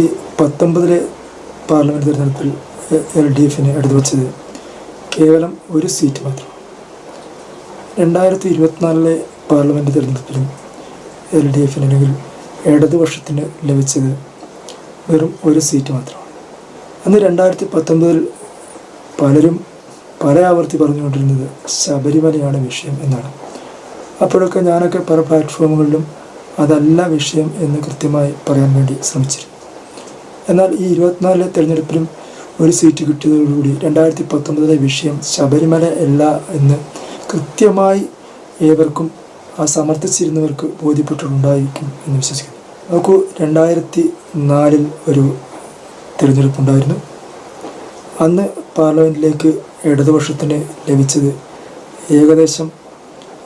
രണ്ടായിരത്തി പത്തൊമ്പതിലെ പാർലമെന്റ് തിരഞ്ഞെടുപ്പിൽ എൽ ഡി എഫിന് എടുത്തുവച്ചത് കേവലം ഒരു സീറ്റ് മാത്രം. രണ്ടായിരത്തി ഇരുപത്തിനാലിലെ പാർലമെന്റ് തിരഞ്ഞെടുപ്പിലും എൽ ഡി എഫിന് അല്ലെങ്കിൽ ഇടതുപക്ഷത്തിന് ലഭിച്ചത് വെറും ഒരു സീറ്റ് മാത്രമാണ്. അന്ന് രണ്ടായിരത്തി പത്തൊമ്പതിൽ പലരും പല ആവർത്തി പറഞ്ഞുകൊണ്ടിരുന്നത് ശബരിമലയാണ് വിഷയം എന്നാണ്. അപ്പോഴൊക്കെ ഞാനൊക്കെ പല പ്ലാറ്റ്ഫോമുകളിലും അതല്ല വിഷയം എന്ന് കൃത്യമായി പറയാൻ വേണ്ടി ശ്രമിച്ചിരുന്നു. എന്നാൽ ഈ ഇരുപത്തിനാലിലെ തെരഞ്ഞെടുപ്പിലും ഒരു സീറ്റ് കിട്ടിയതോടുകൂടി രണ്ടായിരത്തി പത്തൊമ്പതിലെ വിഷയം ശബരിമല അല്ല എന്ന് കൃത്യമായി ഏവർക്കും ആ സമർത്ഥിച്ചിരുന്നവർക്ക് ബോധ്യപ്പെട്ടിട്ടുണ്ടായിരിക്കും എന്ന് വിശ്വസിക്കുന്നു. നോക്കൂ രണ്ടായിരത്തി നാലിൽ ഒരു തിരഞ്ഞെടുപ്പുണ്ടായിരുന്നു. അന്ന് പാർലമെന്റിലേക്ക് ഇടതുപക്ഷത്തിന് ലഭിച്ചത് ഏകദേശം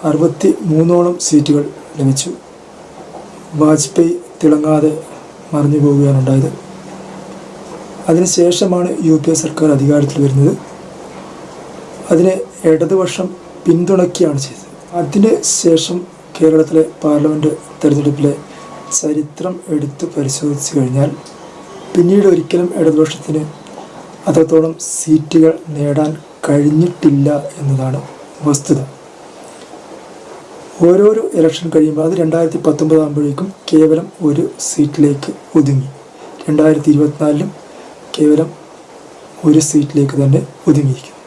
അറുപത്തി മൂന്നോളം സീറ്റുകൾ ലഭിച്ചു. വാജ്പേയി തിളങ്ങാതെ മറിഞ്ഞു പോവുകയാണ് ഉണ്ടായത്. അതിനുശേഷമാണ് യു പി എ സർക്കാർ അധികാരത്തിൽ വരുന്നത്. അതിനെ ഇടതുപക്ഷം പിന്തുണയ്ക്കുകയാണ് ചെയ്തത്. അതിന് ശേഷം കേരളത്തിലെ പാർലമെന്റ് തെരഞ്ഞെടുപ്പിലെ ചരിത്രം എടുത്ത് പരിശോധിച്ച് കഴിഞ്ഞാൽ പിന്നീട് ഒരിക്കലും ഇടതുപക്ഷത്തിന് അത്രത്തോളം സീറ്റുകൾ നേടാൻ കഴിഞ്ഞിട്ടില്ല എന്നതാണ് വസ്തുത. ഓരോരോ ഇലക്ഷൻ കഴിയുമ്പോൾ അത് രണ്ടായിരത്തി പത്തൊമ്പതാകുമ്പോഴേക്കും കേവലം ഒരു സീറ്റിലേക്ക് ഒതുങ്ങി. രണ്ടായിരത്തി ഇരുപത്തിനാലിലും കേവലം ഒരു സീറ്റിലേക്ക് തന്നെ ഒതുങ്ങിയിരിക്കുന്നു.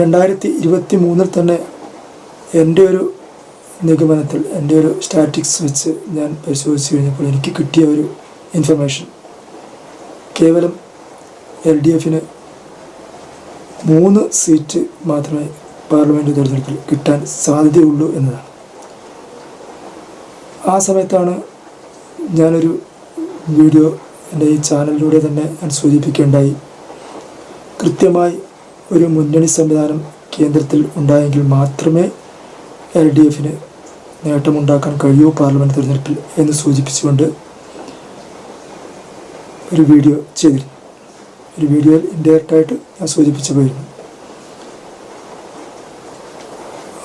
രണ്ടായിരത്തി ഇരുപത്തി മൂന്നിൽ തന്നെ എന്റെ ഒരു നിഗമനത്തിൽ എന്റെ ഒരു സ്റ്റാറ്റിക്സ് വെച്ച് ഞാൻ പരിശോധിച്ച് കഴിഞ്ഞപ്പോൾ എനിക്ക് കിട്ടിയ ഒരു ഇൻഫർമേഷൻ കേവലം എൽ ഡി എഫിന് മൂന്ന് സീറ്റ് മാത്രമേ പാർലമെന്റ് തിരഞ്ഞെടുപ്പിൽ കിട്ടാൻ സാധ്യതയുള്ളൂ എന്നതാണ്. ആ സമയത്താണ് ഞാനൊരു വീഡിയോ എന്റെ ഈ ചാനലിലൂടെ തന്നെ ഞാൻ സൂചിപ്പിക്കേണ്ടായി. കൃത്യമായി ഒരു മുന്നണി സംവിധാനം കേന്ദ്രത്തിൽ ഉണ്ടായെങ്കിൽ മാത്രമേ എൽ ഡി എഫിന് നേട്ടമുണ്ടാക്കാൻ കഴിയൂ പാർലമെന്റ് തിരഞ്ഞെടുപ്പിൽ എന്ന് സൂചിപ്പിച്ചുകൊണ്ട് ഒരു വീഡിയോ ചെയ്തിരുന്നു. ഒരു വീഡിയോയിൽ ഇൻഡയറക്റ്റായിട്ട് ഞാൻ സൂചിപ്പിച്ചു പോയിരുന്നു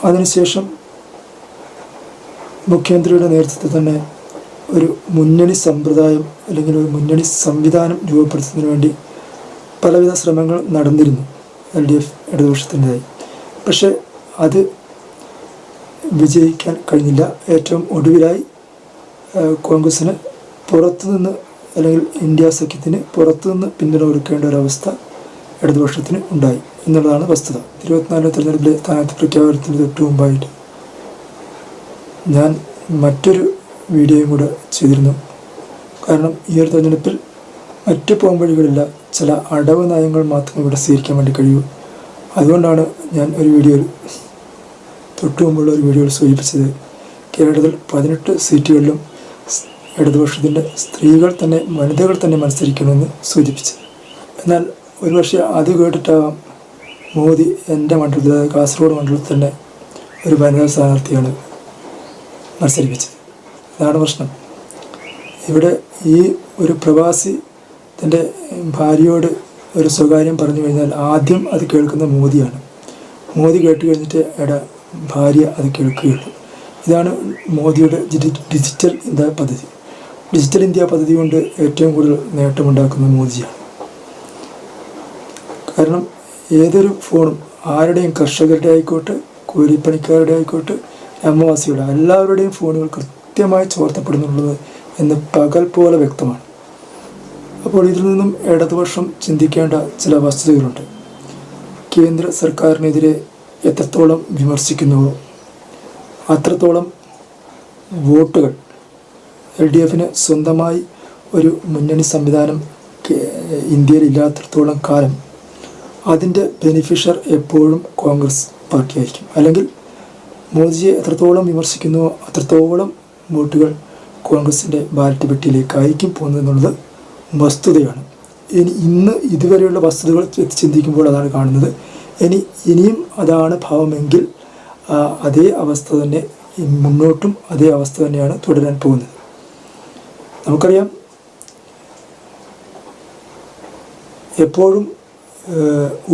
അതിനുശേഷം മുഖ്യമന്ത്രിയുടെ നേതൃത്വത്തിൽ തന്നെ ഒരു മുന്നണി സമ്പ്രദായം അല്ലെങ്കിൽ ഒരു മുന്നണി സംവിധാനം രൂപപ്പെടുത്തുന്നതിന് വേണ്ടി പലവിധ ശ്രമങ്ങൾ നടന്നിരുന്നു എൽ ഡി എഫ് ഇടതുപക്ഷത്തിന്റെതായി. പക്ഷേ അത് വിജയിക്കാൻ കഴിഞ്ഞില്ല. ഏറ്റവും ഒടുവിലായി കോൺഗ്രസ്സിന് പുറത്തുനിന്ന് അല്ലെങ്കിൽ ഇന്ത്യ സഖ്യത്തിന് പുറത്തുനിന്ന് പിന്തുണ കൊടുക്കേണ്ട ഒരവസ്ഥ ഇടതുപക്ഷത്തിന് ഉണ്ടായി എന്നുള്ളതാണ് വസ്തുത. ഇരുപത്തിനാല് തെരഞ്ഞെടുപ്പിലെ സ്ഥാനാർത്ഥി പ്രഖ്യാപനത്തിന് തൊട്ട് മുമ്പായിട്ട് ഞാൻ മറ്റൊരു വീഡിയോയും കൂടെ ചെയ്തിരുന്നു. കാരണം ഈ ഒരു തെരഞ്ഞെടുപ്പിൽ മറ്റ് പോംവഴികളില്ല ചില അടവ് നയങ്ങൾ മാത്രം ഇവിടെ സ്വീകരിക്കാൻ വേണ്ടി കഴിയൂ. അതുകൊണ്ടാണ് ഞാൻ ഒരു വീഡിയോ തൊട്ടു മുമ്പുള്ള ഒരു വീഡിയോയിൽ സൂചിപ്പിച്ചത്. കേരളത്തിൽ പതിനെട്ട് സീറ്റുകളിലും ഇടതുപക്ഷത്തിന്റെ സ്ത്രീകൾ തന്നെ വനിതകൾ തന്നെ മത്സരിക്കണമെന്ന് സൂചിപ്പിച്ചത്. എന്നാൽ ഒരുപക്ഷെ അത് കേട്ടിട്ടാവാം മോദി എന്റെ മണ്ഡലത്തിൽ കാസർഗോഡ് മണ്ഡലത്തിൽ തന്നെ ഒരു വനിതാ സ്ഥാനാർത്ഥിയാണ് മത്സരിപ്പിച്ചത്. അതാണ് പ്രശ്നം. ഇവിടെ ഈ ഒരു പ്രവാസി തന്റെ ഭാര്യയോട് ഒരു സ്വകാര്യം പറഞ്ഞു കഴിഞ്ഞാൽ ആദ്യം അത് കേൾക്കുന്ന മോദിയാണ്. മോദി കേട്ട് കഴിഞ്ഞിട്ട് ഇട ഭാര്യ അത് കേൾക്കുകയുള്ളൂ. ഇതാണ് മോദിയുടെ ഡിജിറ്റൽ ഇന്ത്യ പദ്ധതി. ഡിജിറ്റൽ ഇന്ത്യ പദ്ധതി കൊണ്ട് ഏറ്റവും കൂടുതൽ നേട്ടമുണ്ടാക്കുന്ന മോദിയാണ്. കാരണം ഏതൊരു ഫോണും ആരുടെയും കർഷകരുടെ ആയിക്കോട്ടെ കൂലിപ്പണിക്കാരുടെ ആയിക്കോട്ടെ അമ്മവാസിയുടെ എല്ലാവരുടെയും ഫോണുകൾ കൃത്യമായി ചോർത്തപ്പെടുന്നുള്ളത് എന്ന് പകൽ പോലെ വ്യക്തമാണ്. അപ്പോൾ ഇതിൽ നിന്നും ഇടതുപക്ഷം ചിന്തിക്കേണ്ട ചില വസ്തുതകളുണ്ട്. കേന്ദ്ര സർക്കാരിനെതിരെ എത്രത്തോളം വിമർശിക്കുന്നുവോ അത്രത്തോളം വോട്ടുകൾ എൽ ഡി എഫിന് സ്വന്തമായി ഒരു മുന്നണി സംവിധാനം ഇന്ത്യയിൽ ഇല്ലാത്തിടത്തോളം കാലം അതിന്റെ ബെനിഫിഷ്യർ എപ്പോഴും കോൺഗ്രസ് പാർട്ടിയായിരിക്കും. അല്ലെങ്കിൽ മോദിജിയെ എത്രത്തോളം വിമർശിക്കുന്നുവോ അത്രത്തോളം വോട്ടുകൾ കോൺഗ്രസിന്റെ ബാലറ്റ് പെട്ടിയിലേക്ക് പോകുന്നത് എന്നുള്ളത് വസ്തുതയാണ്. ഇനി ഇന്ന് ഇതുവരെയുള്ള വസ്തുതകൾ ചിന്തിക്കുമ്പോൾ അതാണ് കാണുന്നത്. ഇനി ഇനിയും അതാണ് ഭാവമെങ്കിൽ അതേ അവസ്ഥ തന്നെ മുന്നോട്ടും അതേ അവസ്ഥ തന്നെയാണ് തുടരാൻ പോകുന്നത്. നമുക്കറിയാം എപ്പോഴും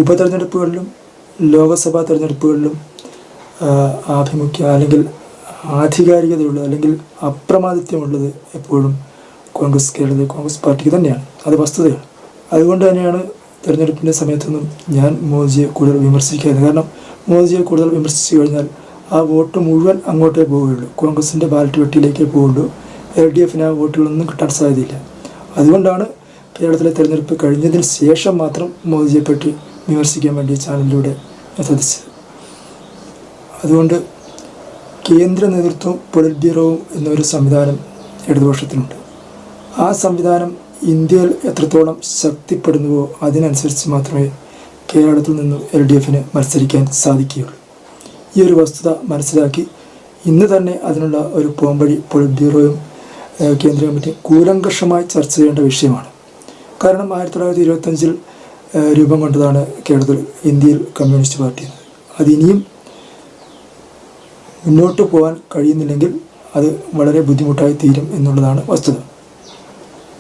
ഉപതെരഞ്ഞെടുപ്പുകളിലും ലോകസഭാ തെരഞ്ഞെടുപ്പുകളിലും ആഭിമുഖ്യം അല്ലെങ്കിൽ ആധികാരികതയുള്ളത് അല്ലെങ്കിൽ അപ്രമാദിത്യമുള്ളത് എപ്പോഴും കോൺഗ്രസ് കേരളത്തിൽ കോൺഗ്രസ് പാർട്ടിക്ക് തന്നെയാണ്. അത് വസ്തുതയാണ്. അതുകൊണ്ട് തന്നെയാണ് തെരഞ്ഞെടുപ്പിന്റെ സമയത്തൊന്നും ഞാൻ മോദിജിയെ കൂടുതൽ വിമർശിക്കാതെ. കാരണം മോദിജിയെ കൂടുതൽ വിമർശിച്ചു കഴിഞ്ഞാൽ ആ വോട്ട് മുഴുവൻ അങ്ങോട്ടേ പോവുകയുള്ളൂ. കോൺഗ്രസിന്റെ ബാലറ്റ് വെട്ടിയിലേക്കേ പോവുള്ളൂ എൽ ഡി എഫിന് ആ വോട്ടുകളൊന്നും കിട്ടാൻ സാധ്യതയില്ല. അതുകൊണ്ടാണ് കേരളത്തിലെ തെരഞ്ഞെടുപ്പ് കഴിഞ്ഞതിന് ശേഷം മാത്രം മോദിജിയെ പറ്റി വിമർശിക്കാൻ വേണ്ടി ചാനലിലൂടെ ശ്രദ്ധിച്ചത്. അതുകൊണ്ട് കേന്ദ്ര നേതൃത്വം പൊളിറ്റ് ബ്യൂറോവും എന്നൊരു സംവിധാനം ഇടതുപക്ഷത്തിനുണ്ട്. ആ സംവിധാനം ഇന്ത്യയിൽ എത്രത്തോളം ശക്തിപ്പെടുന്നുവോ അതിനനുസരിച്ച് മാത്രമേ കേരളത്തിൽ നിന്നും എൽ ഡി എഫിന് മത്സരിക്കാൻ സാധിക്കുകയുള്ളൂ. ഈ ഒരു വസ്തുത മനസ്സിലാക്കി ഇന്ന് തന്നെ അതിനുള്ള ഒരു പോംവഴി പൊളിറ്റ് ബ്യൂറോയും കേന്ദ്ര കമ്മിറ്റി കൂലങ്കഷമായി ചർച്ച ചെയ്യേണ്ട വിഷയമാണ്. കാരണം ആയിരത്തി തൊള്ളായിരത്തി ഇരുപത്തഞ്ചിൽ രൂപം കൊണ്ടതാണ് കേരളത്തിൽ ഇന്ത്യയിൽ കമ്മ്യൂണിസ്റ്റ് പാർട്ടി അതിനിയും മുന്നോട്ട് പോകാൻ കഴിയുന്നില്ലെങ്കിൽ അത് വളരെ ബുദ്ധിമുട്ടായി തീരും എന്നുള്ളതാണ് വസ്തുത.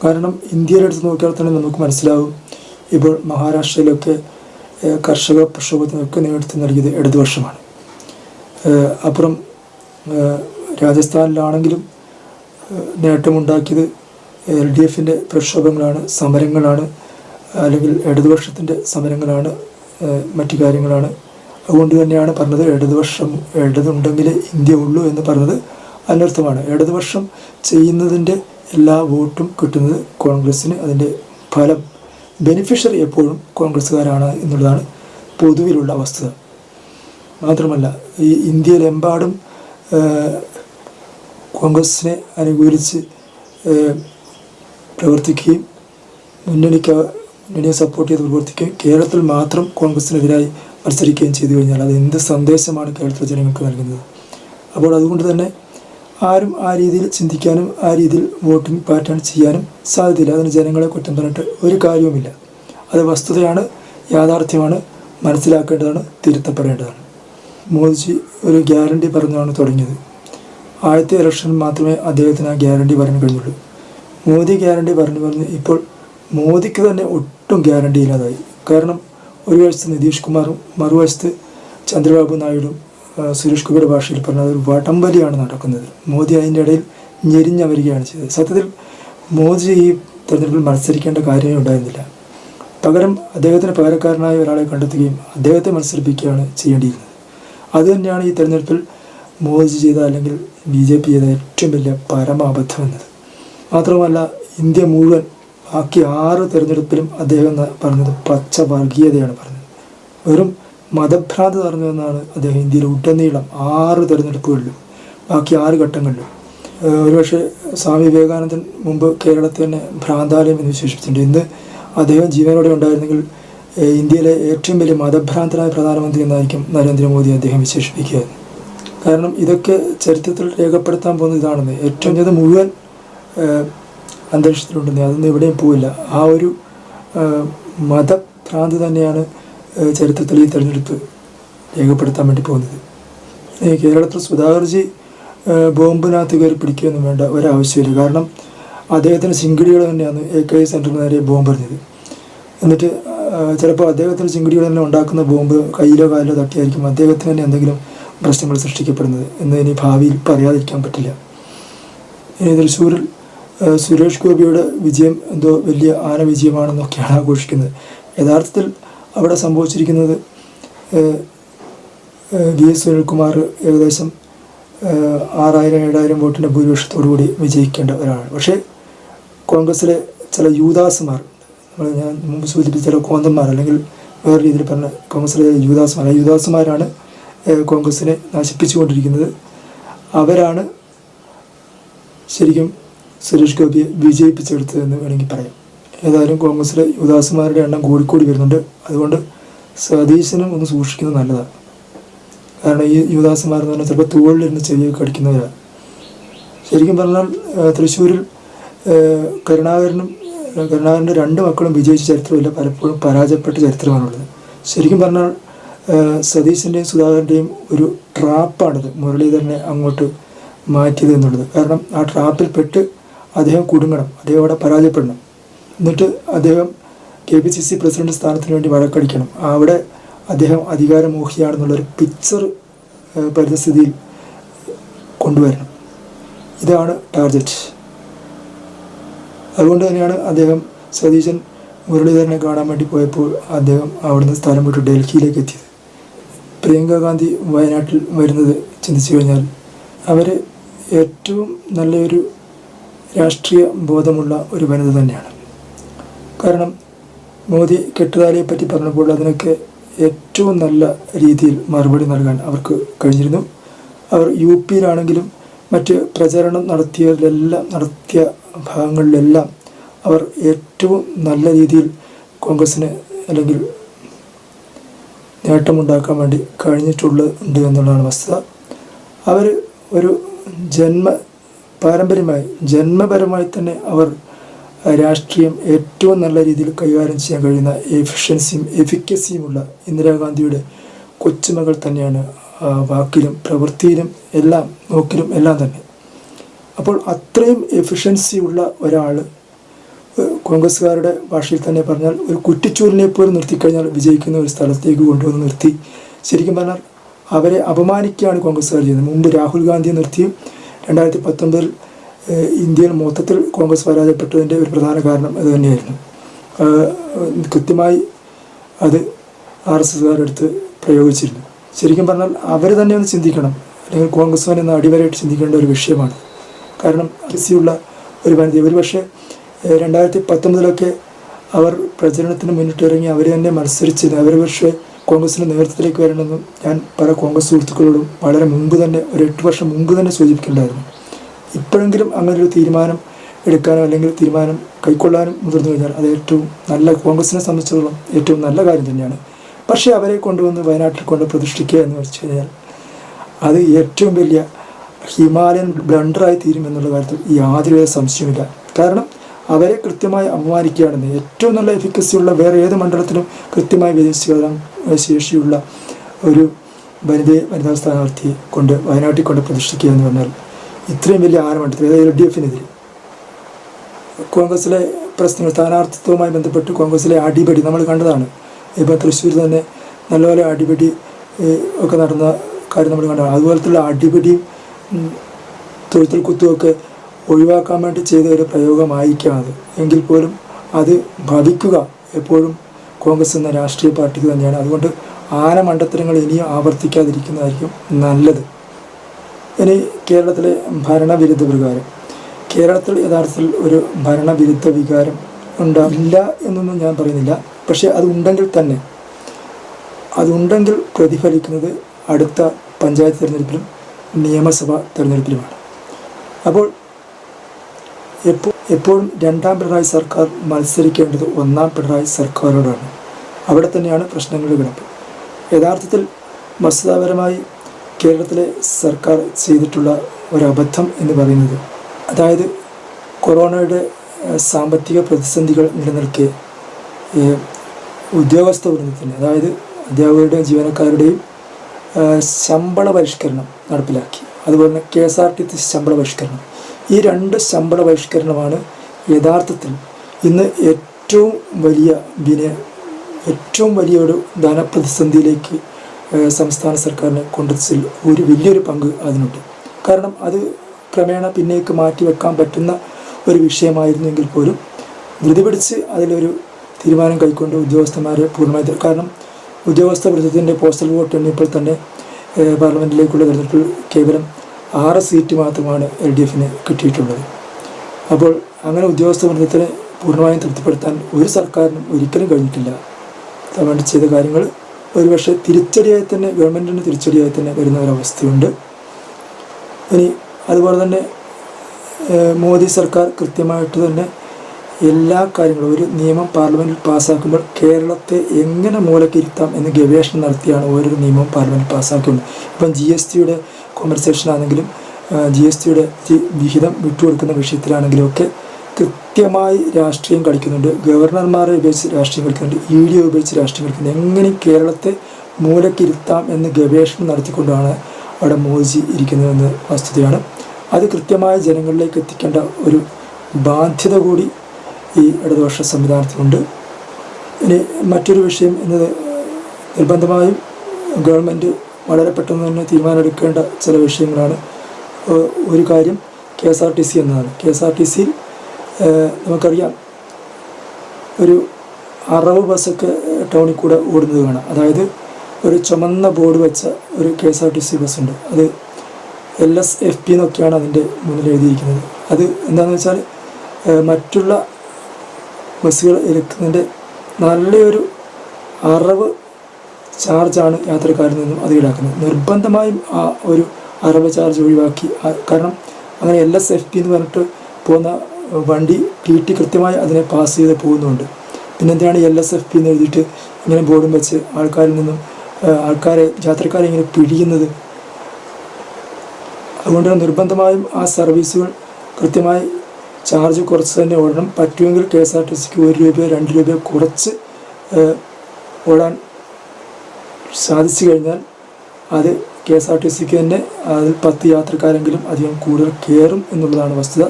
കാരണം ഇന്ത്യയിൽ അടുത്ത് നോക്കിയാൽ തന്നെ നമുക്ക് മനസ്സിലാവും ഇപ്പോൾ മഹാരാഷ്ട്രയിലൊക്കെ കർഷക പ്രക്ഷോഭത്തിനൊക്കെ നേതൃത്വം നൽകിയത് ഇടതുപക്ഷമാണ്. അപ്പുറം രാജസ്ഥാനിലാണെങ്കിലും നേട്ടമുണ്ടാക്കിയത് എൽ ഡി എഫിന്റെ പ്രക്ഷോഭങ്ങളാണ് സമരങ്ങളാണ് അല്ലെങ്കിൽ ഇടതുപക്ഷത്തിന്റെ സമരങ്ങളാണ് മറ്റു കാര്യങ്ങളാണ്. അതുകൊണ്ട് തന്നെയാണ് പറഞ്ഞത് ഇടതുപക്ഷം ഇടതുണ്ടെങ്കിൽ ഇന്ത്യ ഉള്ളൂ എന്ന് പറഞ്ഞത് അനർത്ഥമാണ് ഇടതുപക്ഷം ചെയ്യുന്നതിന്റെ എല്ലാ വോട്ടും കിട്ടുന്നത് കോൺഗ്രസ്സിന്. അതിന്റെ ഫലം ബെനിഫിഷ്യറി എപ്പോഴും കോൺഗ്രസ്സുകാരാണ് എന്നുള്ളതാണ് പൊതുവിലുള്ള വസ്തുത. മാത്രമല്ല ഈ ഇന്ത്യയിലെമ്പാടും കോൺഗ്രസ്സിനെ അനുകൂലിച്ച് പ്രവർത്തിക്കുകയും മുന്നണിക്ക് മുന്നണിയെ സപ്പോർട്ട് ചെയ്ത് പ്രവർത്തിക്കുകയും കേരളത്തിൽ മാത്രം കോൺഗ്രസിനെതിരായി മത്സരിക്കുകയും ചെയ്തു കഴിഞ്ഞാൽ അത് എന്ത് സന്ദേശമാണ് കേരളത്തിലെ ജനങ്ങൾക്ക് നൽകുന്നത്. അപ്പോൾ അതുകൊണ്ട് തന്നെ ആരും ആ രീതിയിൽ ചിന്തിക്കാനും ആ രീതിയിൽ വോട്ടിംഗ് പാറ്റേൺ ചെയ്യാനും സാധ്യതയില്ല. അതിന് ജനങ്ങളെ കുറ്റം പറഞ്ഞിട്ട് ഒരു കാര്യവുമില്ല. അത് വസ്തുതയാണ് യാഥാർത്ഥ്യമാണ് മനസ്സിലാക്കേണ്ടതാണ് തിരുത്തപ്പെടേണ്ടതാണ്. മോദിജി ഒരു ഗ്യാരണ്ടി പറഞ്ഞാണ് തുടങ്ങിയത്. ആദ്യത്തെ ഇലക്ഷൻ മാത്രമേ അദ്ദേഹത്തിന് ആ ഗ്യാരണ്ടി പറയാൻ കഴിഞ്ഞുള്ളൂ. മോദി ഗ്യാരണ്ടി പറഞ്ഞു പറഞ്ഞ് ഇപ്പോൾ മോദിക്ക് തന്നെ ഒട്ടും ഗ്യാരണ്ടി ഇല്ലാതായി. കാരണം ഒരു വശത്ത് നിതീഷ് കുമാറും മറുവശത്ത് ചന്ദ്രബാബു നായിഡും സുരേഷ് ഗോപിയുടെ ഭാഷയിൽ പറഞ്ഞത് ഒരു വടംവലിയാണ് നടക്കുന്നത്. മോദി അതിന്റെ ഇടയിൽ ഞെരിഞ്ഞ വരികയാണ് ചെയ്തത്. സത്യത്തിൽ മോദി ഈ തെരഞ്ഞെടുപ്പിൽ മത്സരിക്കേണ്ട കാര്യമേ ഉണ്ടായിരുന്നില്ല. പകരം അദ്ദേഹത്തിന് പകരക്കാരനായ ഒരാളെ കണ്ടെത്തുകയും അദ്ദേഹത്തെ മത്സരിപ്പിക്കുകയാണ് ചെയ്യേണ്ടിയിരുന്നത്. അതുതന്നെയാണ് ഈ തെരഞ്ഞെടുപ്പിൽ മോദി ചെയ്ത അല്ലെങ്കിൽ ബി ജെ പി ചെയ്ത ഏറ്റവും വലിയ പരമാബദ്ധം എന്നത്. മാത്രമല്ല ഇന്ത്യ മുഴുവൻ ബാക്കി ആറ് തിരഞ്ഞെടുപ്പിലും അദ്ദേഹം പറഞ്ഞത് പച്ച വർഗീയതയാണ് പറഞ്ഞത്. വെറും മതഭ്രാന്ത് എന്നാണ് അദ്ദേഹം ഇന്ത്യയിൽ ഉടനീളം ആറ് തിരഞ്ഞെടുപ്പുകളിലും ബാക്കി ആറ് ഘട്ടങ്ങളിലും. ഒരുപക്ഷെ സ്വാമി വിവേകാനന്ദൻ മുമ്പ് കേരളത്തെ തന്നെ ഭ്രാന്താലയം എന്ന് വിശേഷിപ്പിച്ചിട്ടുണ്ട്. ഇന്ന് അദ്ദേഹം ജീവനോടെ ഉണ്ടായിരുന്നെങ്കിൽ ഇന്ത്യയിലെ ഏറ്റവും വലിയ മതഭ്രാന്തനായ പ്രധാനമന്ത്രി എന്നായിരിക്കും നരേന്ദ്രമോദി അദ്ദേഹം വിശേഷിപ്പിക്കുക കാരണം ഇതൊക്കെ ചരിത്രത്തിൽ രേഖപ്പെടുത്താൻ പോകുന്ന ഇതാണെന്ന്. ഏറ്റവും ചെയ്ത് മുഴുവൻ അന്തരീക്ഷത്തിലുണ്ടെന്ന്. അതൊന്നും എവിടെയും പോവില്ല. ആ ഒരു മതഭ്രാന്തി തന്നെയാണ് ചരിത്രത്തിൽ ഈ തെരഞ്ഞെടുപ്പ് രേഖപ്പെടുത്താൻ വേണ്ടി പോകുന്നത്. കേരളത്തിൽ സുധാകർജി ബോംബിനകത്ത് കയറി പിടിക്കുകയൊന്നും വേണ്ട ഒരാവശ്യമില്ല കാരണം അദ്ദേഹത്തിന് ചിങ്കിടികൾ തന്നെയാണ് എ കെ സെന്ററിന് നേരെ ബോംബ് എറിഞ്ഞത് എന്നിട്ട് ചിലപ്പോൾ അദ്ദേഹത്തിന് ചിങ്കിടികൾ തന്നെ ഉണ്ടാക്കുന്ന ബോംബ് കയ്യിലോ കാലിലോ തട്ടിയായിരിക്കും അദ്ദേഹത്തിന് തന്നെ എന്തെങ്കിലും പ്രശ്നങ്ങൾ സൃഷ്ടിക്കപ്പെടുന്നത് എന്ന് ഇനി ഭാവിയിൽ പറയാതിരിക്കാൻ പറ്റില്ല. ഇനി തൃശ്ശൂരിൽ സുരേഷ് ഗോപിയുടെ വിജയം എന്തോ വലിയ ആന വിജയമാണെന്നൊക്കെയാണ് ആഘോഷിക്കുന്നത്. യഥാർത്ഥത്തിൽ അവിടെ സംഭവിച്ചിരിക്കുന്നത് വി എസ് സുനിൽകുമാർ ഏകദേശം ആറായിരം ഏഴായിരം വോട്ടിന്റെ ഭൂരിപക്ഷത്തോടുകൂടി വിജയിക്കേണ്ട ഒരാളാണ്. പക്ഷേ കോൺഗ്രസ്സിലെ ചില യൂദാസുമാർ നമ്മൾ ഞാൻ മുമ്പ് സൂചിപ്പിച്ച ചില കോന്തന്മാർ അല്ലെങ്കിൽ വേറെ രീതിയിൽ പറഞ്ഞ കോൺഗ്രസ്സിലെ യൂദാസുമാർ ആ യൂദാസുമാരാണ് കോൺഗ്രസ്സിനെ നശിപ്പിച്ചുകൊണ്ടിരിക്കുന്നത്. അവരാണ് ശരിക്കും സുരേഷ് ഗോപിയെ വിജയിപ്പിച്ചെടുത്തതെന്ന് വേണമെങ്കിൽ പറയാം. ഏതായാലും കോൺഗ്രസിലെ യുവദാസന്മാരുടെ എണ്ണം കൂടിക്കൂടി വരുന്നുണ്ട്. അതുകൊണ്ട് സതീശനും ഒന്ന് സൂക്ഷിക്കുന്നത് നല്ലതാണ്. കാരണം ഈ യുവദാസന്മാർ എന്ന് പറഞ്ഞാൽ ചിലപ്പോൾ തോളിലിരുന്ന് ചെവിയൊക്കെ കടിക്കുന്നവരാണ് ശരിക്കും പറഞ്ഞാൽ തൃശ്ശൂരിൽ കരുണാകരനും കരുണാകരന്റെ രണ്ട് മക്കളും വിജയിച്ച ചരിത്രമില്ല. പലപ്പോഴും പരാജയപ്പെട്ട ചരിത്രമാണുള്ളത്. ശരിക്കും പറഞ്ഞാൽ സതീശന്റെയും സുധാകരന്റെയും ഒരു ട്രാപ്പാണിത് മുരളീധരനെ അങ്ങോട്ട് മാറ്റിയത് എന്നുള്ളത്. കാരണം ആ ട്രാപ്പിൽ പെട്ട് അദ്ദേഹം കുടുങ്ങണം. അദ്ദേഹം അവിടെ പരാജയപ്പെടണം. എന്നിട്ട് അദ്ദേഹം K P C C president സ്ഥാനത്തിന് വേണ്ടി വഴക്കടിക്കണം. അവിടെ അദ്ദേഹം അധികാരമോഹിയാണെന്നുള്ളൊരു പിക്ചർ പരിതസ്ഥിതിയിൽ കൊണ്ടുവരണം. ഇതാണ് ടാർഗറ്റ് അതുകൊണ്ട് തന്നെയാണ് അദ്ദേഹം സതീശൻ മുരളീധരനെ കാണാൻ വേണ്ടി പോയപ്പോൾ അദ്ദേഹം അവിടുന്ന് സ്ഥലം വിട്ട് ഡൽഹിയിലേക്ക് എത്തിയത്. പ്രിയങ്ക ഗാന്ധി വയനാട്ടിൽ വരുന്നത് ചിന്തിച്ചു കഴിഞ്ഞാൽ അവർ ഏറ്റവും നല്ലൊരു രാഷ്ട്രീയ ബോധമുള്ള ഒരു വനിത തന്നെയാണ്. കാരണം മോദി കെട്ടുതാലിയെ പറ്റി പറഞ്ഞപ്പോൾ അതിനൊക്കെ ഏറ്റവും നല്ല രീതിയിൽ മറുപടി നൽകാൻ അവർക്ക് കഴിഞ്ഞിരുന്നു. അവർ യു പിയിലാണെങ്കിലും മറ്റ് പ്രചരണം നടത്തിയതിലെല്ലാം നടത്തിയ ഭാഗങ്ങളിലെല്ലാം അവർ ഏറ്റവും നല്ല രീതിയിൽ കോൺഗ്രസ്സിന് അല്ലെങ്കിൽ നേട്ടമുണ്ടാക്കാൻ വേണ്ടി കഴിഞ്ഞിട്ടുള്ളത് ഉണ്ട് എന്നുള്ളതാണ് വസ്തുത. അവർ ഒരു ജന്മ പാരമ്പര്യമായി ജന്മപരമായി തന്നെ അവർ രാഷ്ട്രീയം ഏറ്റവും നല്ല രീതിയിൽ കൈകാര്യം ചെയ്യാൻ കഴിയുന്ന എഫിഷ്യൻസിയും എഫിക്കസിയുമുള്ള ഇന്ദിരാഗാന്ധിയുടെ കൊച്ചുമകൾ തന്നെയാണ് വാക്കിലും പ്രവൃത്തിയിലും എല്ലാം നോക്കിലും എല്ലാം തന്നെ. അപ്പോൾ അത്രയും എഫിഷ്യൻസി ഉള്ള ഒരാൾ കോൺഗ്രസ്സുകാരുടെ ഭാഷയിൽ തന്നെ പറഞ്ഞാൽ ഒരു കുറ്റിച്ചൂരിനെ പോലും നിർത്തിക്കഴിഞ്ഞാൽ വിജയിക്കുന്ന ഒരു സ്ഥലത്തേക്ക് കൊണ്ടുവന്ന് നിർത്തി. ശരിക്കും പറഞ്ഞാൽ അവരെ അപമാനിക്കുകയാണ് കോൺഗ്രസ്സുകാർ ചെയ്യുന്നത്. മുമ്പ് രാഹുൽ ഗാന്ധിയെ നിർത്തിയും രണ്ടായിരത്തി പത്തൊമ്പതിൽ ഇന്ത്യയിൽ മൊത്തത്തിൽ കോൺഗ്രസ് പരാജയപ്പെട്ടതിന്റെ ഒരു പ്രധാന കാരണം അത് തന്നെയായിരുന്നു. കൃത്യമായി അത് ആർ എസ് എസ്കാരെടുത്ത് പ്രയോഗിച്ചിരുന്നു. ശരിക്കും പറഞ്ഞാൽ അവർ തന്നെ ഒന്ന് ചിന്തിക്കണം. അല്ലെങ്കിൽ കോൺഗ്രസ്സുകാർ എന്ന അടിവരായിട്ട് ചിന്തിക്കേണ്ട ഒരു വിഷയമാണ്. കാരണം അരസിയുള്ള ഒരു വനിത ഒരുപക്ഷെ രണ്ടായിരത്തി പത്തൊമ്പതിലൊക്കെ അവർ പ്രചരണത്തിന് മുന്നിട്ടിറങ്ങി അവർ തന്നെ മത്സരിച്ചത് അവർ പക്ഷേ കോൺഗ്രസിന്റെ നേതൃത്വത്തിലേക്ക് വരണമെന്ന് ഞാൻ പല കോൺഗ്രസ് സുഹൃത്തുക്കളോടും വളരെ മുമ്പ് തന്നെ ഒരു എട്ട് വർഷം മുമ്പ് തന്നെ സൂചിപ്പിക്കേണ്ടായിരുന്നു. ഇപ്പോഴെങ്കിലും അങ്ങനൊരു തീരുമാനം എടുക്കാനോ അല്ലെങ്കിൽ തീരുമാനം കൈക്കൊള്ളാനും മുതിർന്നു കഴിഞ്ഞാൽ അത് ഏറ്റവും നല്ല കോൺഗ്രസിനെ സംബന്ധിച്ചിടത്തോളം ഏറ്റവും നല്ല കാര്യം തന്നെയാണ്. പക്ഷേ അവരെ കൊണ്ടുവന്ന് വയനാട്ടിൽ കൊണ്ട് പ്രതിഷ്ഠിക്കുക എന്ന് വെച്ച് കഴിഞ്ഞാൽ അത് ഏറ്റവും വലിയ ഹിമാലയൻ ബ്ലണ്ടറായി തീരും എന്നുള്ള കാര്യത്തിൽ യാതൊരു സംശയമില്ല കാരണം അവരെ കൃത്യമായി അപമാനിക്കുകയാണെന്ന് ഏറ്റവും നല്ല എഫിക്കസിയുള്ള വേറെ ഏത് മണ്ഡലത്തിലും കൃത്യമായി വിജയിച്ചു ശേഷിയുള്ള ഒരു വനിതയെ വനിതാ സ്ഥാനാർത്ഥിയെ കൊണ്ട് വയനാട്ടിൽ കൊണ്ട് പ്രതിഷ്ഠിക്കുക എന്ന് പറഞ്ഞാൽ ഇത്രയും വലിയ ആരമണ്ഡലത്തിൽ അതായത് എൽ ഡി എഫിനെതിരെ കോൺഗ്രസിലെ പ്രശ്നങ്ങൾ സ്ഥാനാർത്ഥിത്വവുമായി ബന്ധപ്പെട്ട് കോൺഗ്രസിലെ അടിപടി നമ്മൾ കണ്ടതാണ്. ഇപ്പോൾ തൃശ്ശൂർ തന്നെ നല്ലപോലെ അടിപടി ഒക്കെ നടന്ന കാര്യം നമ്മൾ കണ്ടതാണ്. അതുപോലത്തുള്ള അടിപിടിയും തൊഴുത്തിൽ കുത്തുമൊക്കെ ഒഴിവാക്കാൻ വേണ്ടി ചെയ്ത ഒരു പ്രയോഗമായിരിക്കാം അത്. എങ്കിൽ പോലും അത് ഭവിക്കുക എപ്പോഴും കോൺഗ്രസ് എന്ന രാഷ്ട്രീയ പാർട്ടിക്ക് തന്നെയാണ്. അതുകൊണ്ട് ആന മണ്ടത്തരങ്ങൾ ഇനിയും ആവർത്തിക്കാതിരിക്കുന്നതായിരിക്കും നല്ലത്. ഇനി കേരളത്തിലെ ഭരണവിരുദ്ധ പ്രകാരം കേരളത്തിൽ യഥാർത്ഥത്തിൽ ഒരു ഭരണവിരുദ്ധ വികാരം ഉണ്ടാവില്ല എന്നൊന്നും ഞാൻ പറയുന്നില്ല. പക്ഷേ അതുണ്ടെങ്കിൽ തന്നെ അതുണ്ടെങ്കിൽ പ്രതിഫലിക്കുന്നത് അടുത്ത പഞ്ചായത്ത് തിരഞ്ഞെടുപ്പിലും നിയമസഭാ തിരഞ്ഞെടുപ്പിലുമാണ്. അപ്പോൾ എപ്പോ എപ്പോഴും രണ്ടാം പിണറായി സർക്കാർ മത്സരിക്കേണ്ടത് ഒന്നാം പിണറായി സർക്കാരോടാണ്. അവിടെ തന്നെയാണ് പ്രശ്നങ്ങൾ കിടപ്പ് യഥാർത്ഥത്തിൽ വസ്തുതാപരമായി കേരളത്തിലെ സർക്കാർ ചെയ്തിട്ടുള്ള ഒരബദ്ധം എന്ന് പറയുന്നത് അതായത് കൊറോണയുടെ സാമ്പത്തിക പ്രതിസന്ധികൾ നിലനിൽക്കെ ഉദ്യോഗസ്ഥ വൃന്ദത്തിന് അതായത് അധ്യാപകരുടെയും ജീവനക്കാരുടെയും ശമ്പള പരിഷ്കരണം നടപ്പിലാക്കി. അതുപോലെ തന്നെ കെ എസ് ആർ ടി ശമ്പള പരിഷ്കരണം. ഈ രണ്ട് ശമ്പള ബഹിഷ്കരണമാണ് യഥാർത്ഥത്തിൽ ഇന്ന് ഏറ്റവും വലിയ വിനയ ഏറ്റവും വലിയ ഒരു ധനപ്രതിസന്ധിയിലേക്ക് സംസ്ഥാന സർക്കാരിനെ കൊണ്ടെത്തിച്ചതിൽ ഒരു വലിയൊരു പങ്ക് അതിനുണ്ട്. കാരണം അത് ക്രമേണ പിന്നേക്ക് മാറ്റി വെക്കാൻ പറ്റുന്ന ഒരു വിഷയമായിരുന്നെങ്കിൽ പോലും ധൃതി പിടിച്ച് അതിലൊരു തീരുമാനം കൈക്കൊണ്ട് ഉദ്യോഗസ്ഥന്മാരെ പൂർണമായി കാരണം ഉദ്യോഗസ്ഥ വൃത്തത്തിന്റെ പോസ്റ്റൽ വോട്ട് എണ്ണിയപ്പോൾ തന്നെ പാർലമെന്റിലേക്കുള്ള തെരഞ്ഞെടുപ്പിൽ കേവലം ആറ് സീറ്റ് മാത്രമാണ് എൽ ഡി എഫിന് കിട്ടിയിട്ടുള്ളത്. അപ്പോൾ അങ്ങനെ ഉദ്യോഗസ്ഥ ബന്ധത്തിന് പൂർണമായും തൃപ്തിപ്പെടുത്താൻ ഒരു സർക്കാരിനും ഒരിക്കലും കഴിഞ്ഞിട്ടില്ല. തമിഴ്നാട് ചെയ്ത കാര്യങ്ങൾ ഒരുപക്ഷെ തിരിച്ചടിയായി തന്നെ ഗവൺമെന്റിന് തിരിച്ചടിയായി തന്നെ വരുന്ന ഒരവസ്ഥയുണ്ട്. ഇനി അതുപോലെ തന്നെ മോദി സർക്കാർ കൃത്യമായിട്ട് തന്നെ എല്ലാ കാര്യങ്ങളും ഒരു നിയമം പാർലമെന്റിൽ പാസ്സാക്കുമ്പോൾ കേരളത്തെ എങ്ങനെ മൂലക്കിരുത്താം എന്ന് ഗവേഷണം നടത്തിയാണ് ഓരോ നിയമവും പാർലമെന്റിൽ പാസ്സാക്കുന്നത്. ഇപ്പം ജി എസ് ടിയുടെ കോമ്പൻസേഷൻ ആണെങ്കിലും ജി എസ് ടിയുടെ വിഹിതം വിട്ടുകൊടുക്കുന്ന വിഷയത്തിലാണെങ്കിലും ഒക്കെ കൃത്യമായി രാഷ്ട്രീയം കളിക്കുന്നുണ്ട്. ഗവർണർമാരെ ഉപയോഗിച്ച് രാഷ്ട്രീയം കളിക്കുന്നുണ്ട്. ഇ ഡി ഉപയോഗിച്ച് രാഷ്ട്രീയം കളിക്കുന്നുണ്ട്. എങ്ങനെ കേരളത്തെ മൂലക്കിരുത്താം എന്ന് ഗവേഷണം നടത്തിക്കൊണ്ടാണ് അവിടെ മോദിജി ഇരിക്കുന്നതെന്ന് വസ്തുതയാണ്. അത് കൃത്യമായ ജനങ്ങളിലേക്ക് എത്തിക്കേണ്ട ഒരു ബാധ്യത കൂടി ഈ ഇടതുപക്ഷ സംവിധാനത്തിനുണ്ട്. ഇനി മറ്റൊരു വിഷയം എന്നത് നിർബന്ധമായും ഗവൺമെന്റ് വളരെ പെട്ടെന്ന് തന്നെ തീരുമാനമെടുക്കേണ്ട ചില വിഷയങ്ങളാണ്. ഒരു കാര്യം K S R T C എന്നതാണ് കെ എസ് ആർ ടി സിയിൽ നമുക്കറിയാം ഒരു അറവ് ബസ്സൊക്കെ ടൗണിൽ കൂടെ ഓടുന്നത് വേണം അതായത് ഒരു ചുമന്ന ബോർഡ് വെച്ച ഒരു K S R T C ബസ്സുണ്ട്. അത് എൽ എസ് എഫ് പി എന്നൊക്കെയാണ് അതിന്റെ മുന്നിൽ എഴുതിയിരിക്കുന്നത്. അത് എന്താണെന്ന് വെച്ചാൽ മറ്റുള്ള ബസ്സുകൾ എടുക്കുന്നതിന്റെ നല്ലൊരു അറവ് ചാർജാണ് യാത്രക്കാരിൽ നിന്നും അത് ഈടാക്കുന്നത് നിർബന്ധമായും ആ ഒരു അറവ് ചാർജ് ഒഴിവാക്കി. കാരണം അങ്ങനെ എൽ എസ് എഫ് പി എന്ന് പറഞ്ഞിട്ട് പോകുന്ന വണ്ടി ടി ടി കൃത്യമായി അതിനെ പാസ് ചെയ്ത് പോകുന്നുണ്ട്. പിന്നെ എന്തിനാണ് എൽ എസ് എഫ് പി എന്ന് എഴുതിയിട്ട് ഇങ്ങനെ ബോർഡും വെച്ച് ആൾക്കാരിൽ നിന്നും ആൾക്കാരെ യാത്രക്കാരെ ഇങ്ങനെ പിടിക്കുന്നത് അതുകൊണ്ട് നിർബന്ധമായും ആ സർവീസുകൾ കൃത്യമായി ചാർജ് കുറച്ച് തന്നെ ഓടണം. പറ്റുമെങ്കിൽ കെ എസ് ആർ ടി സിക്ക് ഒരു രൂപയോ രണ്ട് രൂപയോ കുറച്ച് ഓടാൻ സാധിച്ചു കഴിഞ്ഞാൽ അത് കെ എസ് ആർ ടി സിക്ക് തന്നെ അതിൽ പത്ത് യാത്രക്കാരെങ്കിലും അധികം കൂടുതൽ കയറും എന്നുള്ളതാണ് വസ്തുത.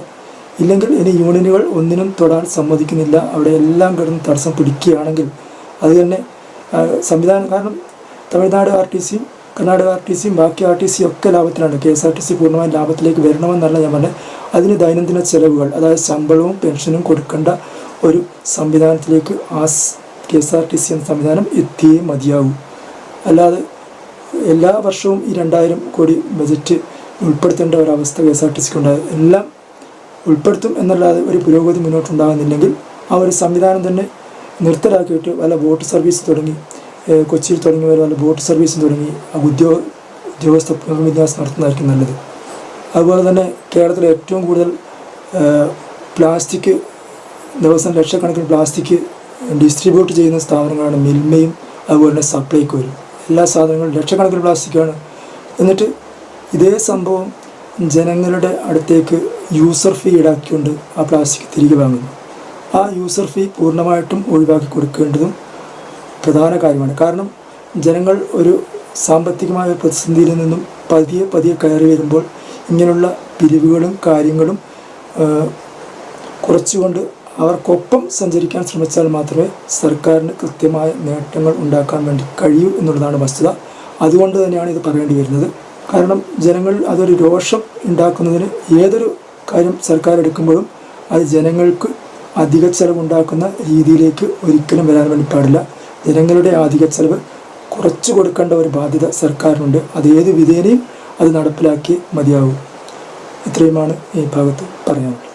ഇല്ലെങ്കിൽ ഇനി യൂണിയനുകൾ ഒന്നിനും തൊടാൻ സമ്മതിക്കുന്നില്ല. അവിടെ എല്ലാം കിടന്ന് തടസ്സം പിടിക്കുകയാണെങ്കിൽ അത് തന്നെ സംവിധാനം. കാരണം തമിഴ്നാട് ആർ ടി സിയും കർണാടക ആർ ടി സിയും ബാക്കി ആർ ടി സി ഒക്കെ ലാഭത്തിലാണ്. K S R T C പൂർണമായും ലാഭത്തിലേക്ക് വരണമെന്നല്ല ഞാൻ പറഞ്ഞത്. അതിന് ദൈനംദിന ചെലവുകൾ അതായത് ശമ്പളവും പെൻഷനും കൊടുക്കേണ്ട ഒരു സംവിധാനത്തിലേക്ക് ആ K S R T C എന്ന സംവിധാനം എത്തിയേ മതിയാവൂ. അല്ലാതെ എല്ലാ വർഷവും ഈ രണ്ടായിരം കോടി ബജറ്റ് ഉൾപ്പെടുത്തേണ്ട ഒരവസ്ഥ കെ എസ് ആർ ടി സിക്ക് ഉണ്ടായത്. എല്ലാം ഉൾപ്പെടുത്തും എന്നല്ലാതെ ഒരു പുരോഗതി മുന്നോട്ടുണ്ടാകുന്നില്ലെങ്കിൽ ആ ഒരു സംവിധാനം തന്നെ നിർത്തലാക്കിയിട്ട് വല്ല ബോട്ട് സർവീസ് തുടങ്ങി കൊച്ചിയിൽ തുടങ്ങി വല്ല ബോട്ട് സർവീസും തുടങ്ങി ആ ഉദ്യോഗ ഉദ്യോഗസ്ഥ പുനർവിന്യാസം നടത്തുന്നതായിരിക്കും നല്ലത്. അതുപോലെ തന്നെ കേരളത്തിലെ ഏറ്റവും കൂടുതൽ പ്ലാസ്റ്റിക് ദിവസം ലക്ഷക്കണക്കിന് പ്ലാസ്റ്റിക് ഡിസ്ട്രിബ്യൂട്ട് ചെയ്യുന്ന സ്ഥാപനങ്ങളാണ് മിൽമയും അതുപോലെ തന്നെ സപ്ലൈക്കോയും എല്ലാ സാധനങ്ങളും ലക്ഷക്കണക്കിന് പ്ലാസ്റ്റിക്കാണ്. എന്നിട്ട് ഇതേ സംഭവം ജനങ്ങളുടെ അടുത്തേക്ക് യൂസർ ഫീ ഈടാക്കിക്കൊണ്ട് ആ പ്ലാസ്റ്റിക് തിരികെ വാങ്ങുന്നു. ആ യൂസർ ഫീ പൂർണമായിട്ടും ഒഴിവാക്കി കൊടുക്കേണ്ടതും പ്രധാന കാര്യമാണ്. കാരണം ജനങ്ങൾ ഒരു സാമ്പത്തികമായ പ്രതിസന്ധിയിൽ നിന്നും പതിയെ പതിയെ കയറി വരുമ്പോൾ ഇങ്ങനെയുള്ള പിരിവുകളും കാര്യങ്ങളും കുറച്ചുകൊണ്ട് അവർക്കൊപ്പം സഞ്ചരിക്കാൻ ശ്രമിച്ചാൽ മാത്രമേ സർക്കാരിന് കൃത്യമായ നേട്ടങ്ങൾ ഉണ്ടാക്കാൻ വേണ്ടി കഴിയൂ എന്നുള്ളതാണ് വസ്തുത. അതുകൊണ്ട് തന്നെയാണ് ഇത് പറയേണ്ടി വരുന്നത്. കാരണം ജനങ്ങൾ അതൊരു രോഷം ഉണ്ടാക്കുന്നതിന് ഏതൊരു കാര്യം സർക്കാർ എടുക്കുമ്പോഴും അത് ജനങ്ങൾക്ക് അധിക ചെലവുണ്ടാക്കുന്ന രീതിയിലേക്ക് ഒരിക്കലും വരാൻ വേണ്ടി പാടില്ല. ജനങ്ങളുടെ അധിക ചെലവ് കുറച്ചു കൊടുക്കേണ്ട ഒരു ബാധ്യത സർക്കാരിനുണ്ട്. അത് ഏത് വിധേനയും അത് നടപ്പിലാക്കി മതിയാവും. ഇത്രയുമാണ് ഈ ഭാഗത്ത് പറയാനുള്ളത്.